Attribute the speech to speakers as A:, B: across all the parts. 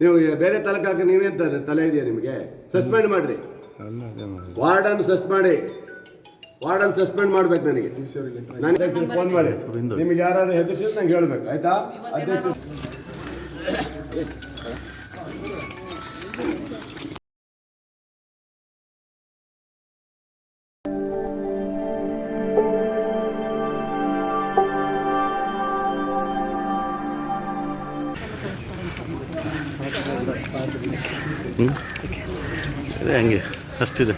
A: ನೀವು ಬೇರೆ ತಾಲೂಕು ಹಾಕಿ ನೀವೇಂತ ತಲೆ ಇದೆಯಾ ನಿಮಗೆ? ಸಸ್ಪೆಂಡ್ ಮಾಡ್ರಿ. ವಾರ್ಡನ್ ಸಸ್ಪೆಂಡ್ ಮಾಡಿ ವಾರ್ಡನ್ ಸಸ್ಪೆಂಡ್ ಮಾಡ್ಬೇಕು ನನಗೆ. ನನಗೆ ಫೋನ್ ಮಾಡಿ. ನಿಮಗೆ ಯಾರಾದ್ರೂ ಹೆದರ್ಸಿದ್ರೆ ನಂಗೆ ಹೇಳ್ಬೇಕು ಆಯ್ತಾ? ಅಧ್ಯಕ್ಷ
B: ಇದೆ ಹಂಗೆ ಅಷ್ಟಿದೆ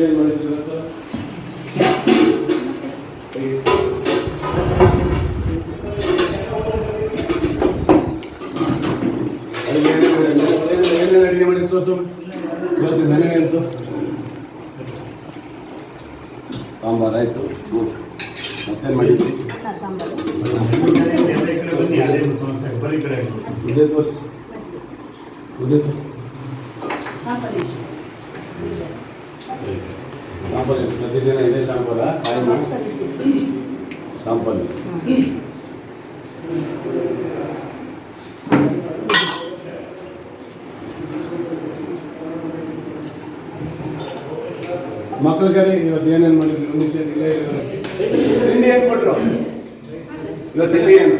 A: ಏನು ಅಡುಗೆ ಏನೇನು ಅಡುಗೆ ಮಾಡಿ ತೋರಿಸು ಇವತ್ತು ನನಗೆ ಅಂತು ಸಾಂಬಾರು ಆಯಿತು. ಮತ್ತೇನು ಮಾಡಿದ್ರಿ? ಇದೇ ತೋರಿಸಿ ಇದೇ ಸಾಂಬಾರು ಪ್ರತಿದಿನ ಇದೇ ಸಾಂಬಾರ ಸಾಂಪಲ್. ಮಕ್ಕಳ ಕರೆ ಇವತ್ತು ಏನೇನು ಮಾಡಿದ್ರು? ಮಿಷನ್ ಇಲ್ಲೇ. ತಿಂಡಿ ಏನು ಕೊಟ್ರು? ಇವತ್ತು ತಿಂಡಿ ಏನು?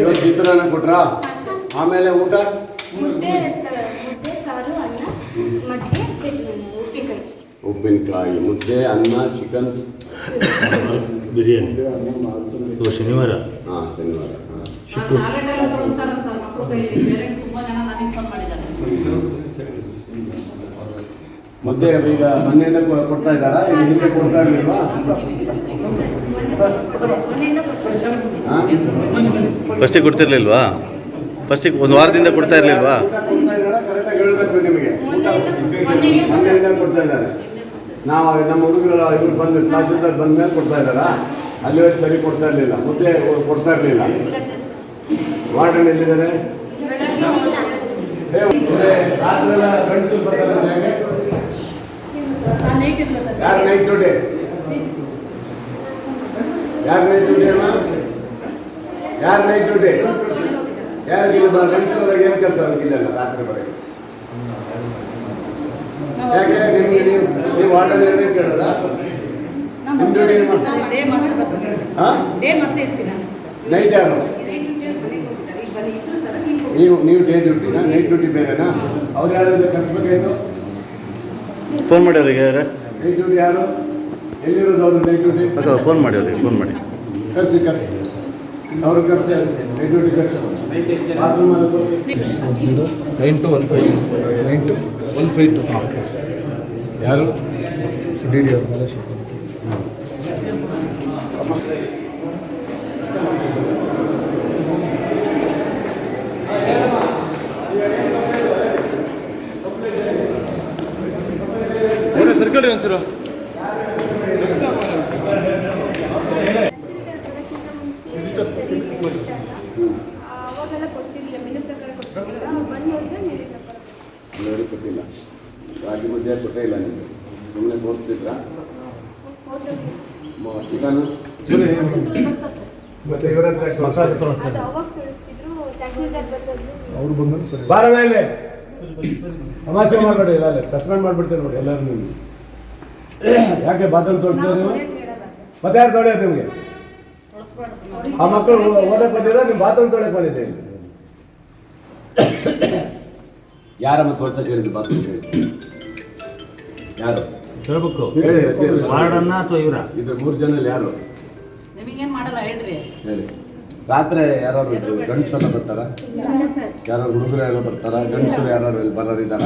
A: ಇವತ್ತು ಚಿತ್ರಾನ್ನ ಕೊಟ್ರಾ? ಆಮೇಲೆ ಊಟ?
C: ಮುದ್ದೆ ಸಾರು ಅನ್ನ ಮಜ್ಜಿಗೆ ಚಟ್ನಿ. ಉಪ್ಪಿನಕಾಯಿ
A: ಮುದ್ದೆ ಅನ್ನ ಚಿಕನ್
B: ಬಿರಿಯಾನಿ. ಇವತ್ತು ಶನಿವಾರ?
A: ಹಾಂ ಶನಿವಾರ
D: ಮಾಡಿದ್ದಾರೆ.
A: ಮುದ್ದೆ ಈಗ ಮನೆಯಿಂದ ಕೊ- ಕೊಡ್ತಾ ಇದ್ದಾರಾ? ಈಗ ಹಿಂದೆ ಕೊಡ್ತಾ ಇರಲಿಲ್ವಾ?
B: ಫಸ್ಟಿಗೆ ಕೊಡ್ತಿರ್ಲಿಲ್ವಾ? ಫಸ್ಟಿಗೆ ಒಂದು ವಾರದಿಂದ ಕೊಡ್ತಾ ಇರಲಿಲ್ವಾ?
A: ಕರೆಕ್ಟಾಗಿ ಹೇಳಬೇಕು ನಿಮಗೆ. ಕೊಡ್ತಾ ಇದ್ದಾರೆ. ನಾವು ನಮ್ಮ ಹುಡುಗರ ಇವ್ರು ಬಂದು ತಹಸೀಲ್ದಾರ್ ಬಂದ ಮೇಲೆ ಕೊಡ್ತಾ ಇದ್ದಾರಾ? ಅಲ್ಲಿವರೆಗೆ ಸರಿ ಕೊಡ್ತಾ ಇರಲಿಲ್ಲ. ಮುದ್ದೆ ಕೊಡ್ತಾ ಇರಲಿಲ್ಲ. ವಾರ್ಡನ್ ಎಲ್ಲಿದ್ದಾರೆ? ರಾತ್ರೆಲ್ಲ ಫ್ರೆಂಡ್ಸ್ ಯಾರು ನೈಟ್ ಡ್ಯೂಟಿ ಯಾರು ನೈಟ್ ಡ್ಯೂಟಿ ಅಮ್ಮ? ಯಾರು ನೈಟ್ ಡ್ಯೂಟಿ ಯಾರಿಗಿಲ್ಲ ಗಂಡಸರಾದಾಗ ಏನು ಕೆಲಸ ಅವ್ರಿಗಿಲ್ಲ ರಾತ್ರಿ ಬೆಳಗ್ಗೆ ಯಾಕೆ ನಿಮ್ಗೆ ನೀವು ನೀವು ವಾರ್ಡನ್ ಹೇಳಿದ್ರೆ
D: ಕೇಳಲ್ಲ
A: ಹಾಂ? ನೈಟ್ ಯಾರು?
D: ನೀವು
A: ನೀವು ಡೇ ಡ್ಯೂಟಿನಾ ನೈಟ್ ಡ್ಯೂಟಿ ಬೇರೆನಾ? ಅವ್ರು ಯಾರಾದ್ರೂ ಕರ್ಸ್ಬೇಕಾಯ್ತು?
B: ಫೋನ್ ಮಾಡಿ ಅವರಿಗೆ ಯಾರ?
A: ನೈಟ್ ಡ್ಯೂಟಿ ಯಾರು? ಎಲ್ಲಿರೋದು ಅವರು ನೈಟ್ ಡ್ಯೂಟಿ
B: ಅಥವಾ ಫೋನ್ ಮಾಡಿ ಅವ್ರಿಗೆ ಫೋನ್ ಮಾಡಿ.
A: ಕರ್ಸಿ ಕರ್ಸಿ. ಅವರು ಕರ್ಸಿ ನೈಟ್ ಡ್ಯೂಟಿ ಕರ್ಸಿ. ಬಾತ್ರೂಮ್ ಅಲ್ಲಿ
E: nine two one five nine two one five two
A: ಯಾರು?
E: ಡಿ ಡಿ ಅವ್ರು ಮಲೇಶ್
F: ಸರ್ಕಲ್ ಒಂಚೂರು
A: ರಾಗಿ ಮುದ್ದೆ ಕೊಟ್ಟೇ ಇಲ್ಲ ನಿಮಗೆ ಸುಮ್ಮನೆ ತೋರಿಸ್ತಿದ್ರಾ? ಚಿಕನ್?
E: ಅವ್ರು ಬಂದ್ರೆ ಸರಿ.
A: ಬಾರಣ ಇಲ್ಲಿ. ಸಮಾಚಾರ ಮಾಡಬೇಡಿ ಇಲ್ಲ ಅಲ್ಲಿ ಸಸ್ಪೆಂಡ್ ಮಾಡ್ಬಿಡ್ತೇನೆ ನೋಡಿ ಎಲ್ಲರೂ ನೀವು ಯಾಕೆ ಬಾತ್ರೂಮ್ ತೋರಿಸ್ತಾರೆ ನೀವು ಮತ್ತೆ ಯಾರು ತೊಳೆಯೋದು ನಿಮಗೆ? ಆ ಮಕ್ಕಳು ಓದಕ್ಕೆ ಬಂದಿಲ್ಲ ನೀವು ಬಾತ್ರೂಮ್ ತೊಳೆಯಕ್ಕೆ ಬಂದಿದ್ದೆ ಯಾರಮ್ಮ ತೋರ್ಸಕ್ಕೆ ಹೇಳಿದ್ದು ಬಾತ್ರೂಮ್ ಹೇಳಿ ಯಾರು?
G: ಹೇಳ್ಬೇಕು
A: ಹೇಳಿ ಹೇಳಿ.
G: ವಾರ್ಡನ್ನ ಅಥವಾ ಇವರ?
A: ಇದು ಮೂರು ಜನಲ್ಲಿ ಯಾರು?
D: ನಿಮಗೇನು ಮಾಡಲ್ಲ ಹೇಳ್ರಿ.
A: ಹೇಳಿ. ರಾತ್ರಿ ಯಾರು ಗಂಡಸೆಲ್ಲ ಬರ್ತಾರ? ಯಾರು ಹುಡುಗರು ಯಾರೋ ಬರ್ತಾರ? ಗಂಡಸರು ಯಾರು ಇಲ್ಲಿ ಬರೋರು ಇದ್ದಾರ?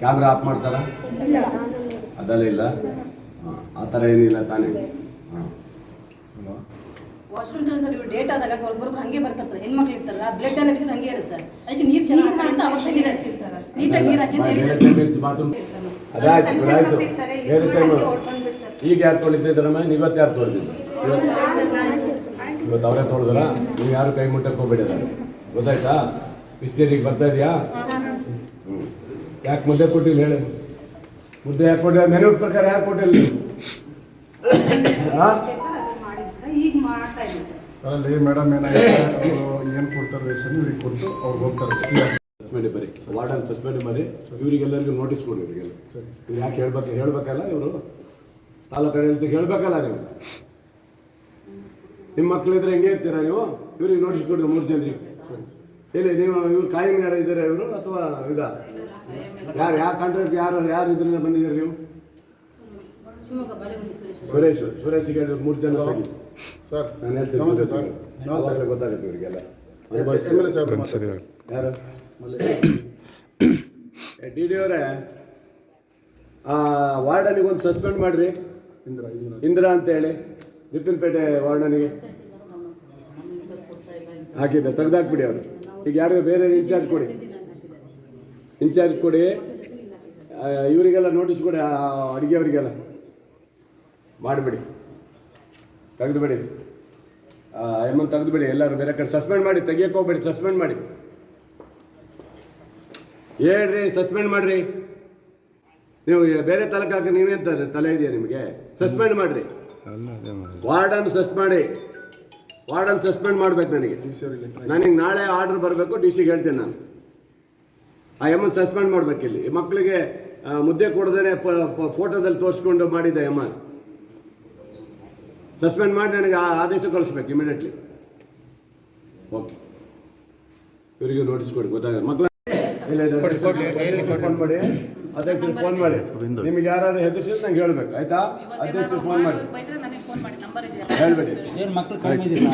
A: ಕ್ಯಾಮ್ರಾ ಆಫ್ ಮಾಡ್ತಾರ? ಅದೆಲ್ಲ ಇಲ್ಲ. ಹಾಂ ಆ ಥರ ಏನಿಲ್ಲ ತಾನೇ. ಹಾಂ.
D: ವಾಶ್ರೂಮ್ ಸರ್ ಇವ್ರು ಡೇಟ್ ಆದಾಗ ಒಬ್ಬೊಬ್ರು ಹಂಗೆ ಬರ್ತಾರೆ ಸರ್. ಹೆಣ್ಮಕ್ಳು ಇರ್ತಾರಲ್ಲ ಬ್ಲಡ್ ಎಲ್ಲ ಹಂಗೆ ಇರುತ್ತೆ ಸರ್. ಅದಕ್ಕೆ ನೀರು ಚೆನ್ನಾಗಿ ಕಾಣುತ್ತೆ ಅಂತ ಅವ್ರು ಸರ್ ನೀಟಾಗಿ ನೀರು ಹಾಕಿ
A: ಬಾತ್ರೂಮ್ ಅದಾಯ್ತು ಬಿಡು, ಆಯ್ತು. ಬೇರೆ ಟೈಮ್ ಈಗ ಯಾರು ತೊಳಿತಿದ್ರಮ್ಮ ಇವತ್ತು ಯಾರು ತೊಳೆದಿದ್ದು? ಇವತ್ತು ಇವತ್ತು ಅವರೇ ತೊಳೆದ್ರ ನೀವು ಯಾರು ಕೈ ಮುಟ್ಟಕ್ಕೆ ಹೋಗ್ಬೇಡಿ ಅದ್ರಲ್ಲಿ. ಗೊತ್ತಾಯ್ತಾ? ಬಿಸ್ನೀರಿಗೆ ಬರ್ತಾ ಇದೆಯಾ? ಹ್ಞೂ ಯಾಕೆ ಮುದ್ದೆ ಕೊಟ್ಟಿಲ್ಲ ಹೇಳಿ. ಮುದ್ದೆ ಯಾಕೆ ಕೊಟ್ಟಿಲ್ಲ? ಮೆನು ಪ್ರಕಾರ ಯಾಕೆ ಕೊಟ್ಟಿಲ್ಲ
D: ಸರ್
E: ಅಲ್ಲಿ ಮೇಡಮ್ ಏನಾಗಿದೆ? ಅವರು ಏನು ಕೊಡ್ತಾರೆ ರೇಷನ್ ಇವ್ರಿಗೆ ಕೊಟ್ಟು ಅವ್ರಿಗೆ ಹೋಗ್ತಾರೆ.
A: ಸಸ್ಪೆಂಡ್ ಬರಿ ವಾರ್ಡನ್ ಸಸ್ಪೆಂಡ್ ಬರೀ ಇವರಿಗೆಲ್ಲರಿಗೂ ನೋಟಿಸ್ ಕೊಡಿ ಇವರಿಗೆಲ್ಲ. ಇವ್ರು ಯಾಕೆ ಹೇಳ್ಬೇಕು ಹೇಳ್ಬೇಕಲ್ಲ ಇವರು? ತಾಲೂಕು ಆಡಳಿತಕ್ಕೆ ಹೇಳ್ಬೇಕಲ್ಲ ನೀವು? ನಿಮ್ಮ ಮಕ್ಕಳಿದ್ರೆ ಹೆಂಗೆ ಇರ್ತೀರಾ ನೀವು? ಇವ್ರಿಗೆ ನೋಟಿಸ್ ಕೊಡಿ ಮೂರು ಜನರಿಗೆ. ಹೇಳಿ ನೀವು ಇವ್ರು ಕಾಯಂ ಯಾರು ಇದ್ದಾರೆ ಇವರು ಅಥವಾ ಇದ? ಯಾರು ಯಾವ ಕಾಂಟ್ರಾಕ್ಟ್ ಯಾರು ಯಾರು ಇದರಿಂದ ಬಂದಿದ್ದೀರಿ ನೀವು?
D: ಸುರೇಶ್
A: ಸುರೇಶ್ ಹೇಳಿದ್ರು ಮೂರು ಜನ.
E: ಸರ್
A: ನಾನು ಹೇಳ್ತೀನಿ
E: ನಮಸ್ತೆ ಸರ್. ನಮಸ್ತೆ
A: ಗೊತ್ತಾಗುತ್ತೆ ಇವರಿಗೆಲ್ಲ. ಯಾರು? ಡಿ ಡಿ ಅವರೇ ವಾರ್ಡನಿಗೆ ಒಂದು ಸಸ್ಪೆಂಡ್ ಮಾಡ್ರಿ.
E: ಇಂದ್ರ ಇಂದ್ರ.
A: ಇಂದಿರಾ ಅಂತ ಹೇಳಿ ನಿಪ್ಪಿನಪೇಟೆ ವಾರ್ಡನಿಗೆ. ಹಾಕಿದ್ದೆ ತೆಗ್ದಾಕ್ಬಿಡಿ ಅವರು. ಈಗ ಯಾರಿಗೂ ಬೇರೆ ಇನ್ಚಾರ್ಜ್ ಕೊಡಿ. ಇನ್ಚಾರ್ಜ್ ಕೊಡಿ. ಆ, ಇವರಿಗೆಲ್ಲ ನೋಟಿಸ್ ಕೊಡಿ ಆ ಅಡುಗೆಯವರಿಗೆಲ್ಲ. ಮಾಡಿಬಿಡಿ. ತೆಗೆದುಬಿಡಿ. ಎಮ್ಮನ್ ತೆಗೆದುಬಿಡಿ ಎಲ್ಲರೂ ಬೇರೆ ಕಡೆ ಸಸ್ಪೆಂಡ್ ಮಾಡಿ ತೆಗಿಯಕ್ಕೆ ಹೋಗ್ಬೇಡಿ ಸಸ್ಪೆಂಡ್ ಮಾಡಿ. ಹೇಳ್ರಿ ಸಸ್ಪೆಂಡ್ ಮಾಡ್ರಿ. ನೀವು ಬೇರೆ ತಾಲೂಕಾಗ ನೀವೇನ್ ತಲೆ ತಲೆ ಇದೆಯಾ ನಿಮಗೆ? ಸಸ್ಪೆಂಡ್ ಮಾಡ್ರಿ. ವಾರ್ಡನ್ ಸಸ್ಪೆಂಡ್ ಮಾಡಿ. ವಾರ್ಡನ್ ಸಸ್ಪೆಂಡ್ ಮಾಡ್ಬೇಕು ನನಗೆ. ನನಗೆ ನಾಳೆ ಆರ್ಡರ್ ಬರಬೇಕು ಡಿ ಸಿಗೆ ಹೇಳ್ತೇನೆ ನಾನು. ಆ ಎಮ್ಮನ್ ಸಸ್ಪೆಂಡ್ ಮಾಡ್ಬೇಕು ಇಲ್ಲಿ. ಮಕ್ಕಳಿಗೆ ಮುದ್ದೆ ಕೊಡದೇನೆ ಫೋಟೋದಲ್ಲಿ ತೋರಿಸ್ಕೊಂಡು ಮಾಡಿದ್ದೆ ಎಮ್ಮ ಸಸ್ಪೆಂಡ್ ಮಾಡಿ ನನಗೆ ಆ ಆದೇಶ ಕಳಿಸ್ಬೇಕು ಇಮಿಡಿಯೇಟ್ಲಿ ಓಕೆ ಇವರಿಗೂ ನೋಟಿಸ್ ಕೊಡಿ ಗೊತ್ತಾಗ ಮಕ್ಕಳ ಫೋನ್ ಮಾಡಿ. ಅಧ್ಯಕ್ಷರು ಫೋನ್ ಮಾಡಿ. ನಿಮಗೆ ಯಾರಾದ್ರೂ ಹೆದರ್ಸಿದ್ರೆ ನಂಗೆ ಹೇಳ್ಬೇಕು ಆಯ್ತಾ? ಅಧ್ಯಕ್ಷರು ಫೋನ್ ಮಾಡಿ.
D: ಬೈದ್ರೆ ನನಗೆ ಫೋನ್ ಮಾಡಿ. ನಂಬರ್ ಇದೆ.
A: ಹೇಳ್ಬೇಡಿ.
G: ಏನು ಮಕ್ಕಳು ಕಡಿಮೆ ಇದಿಲ್ಲ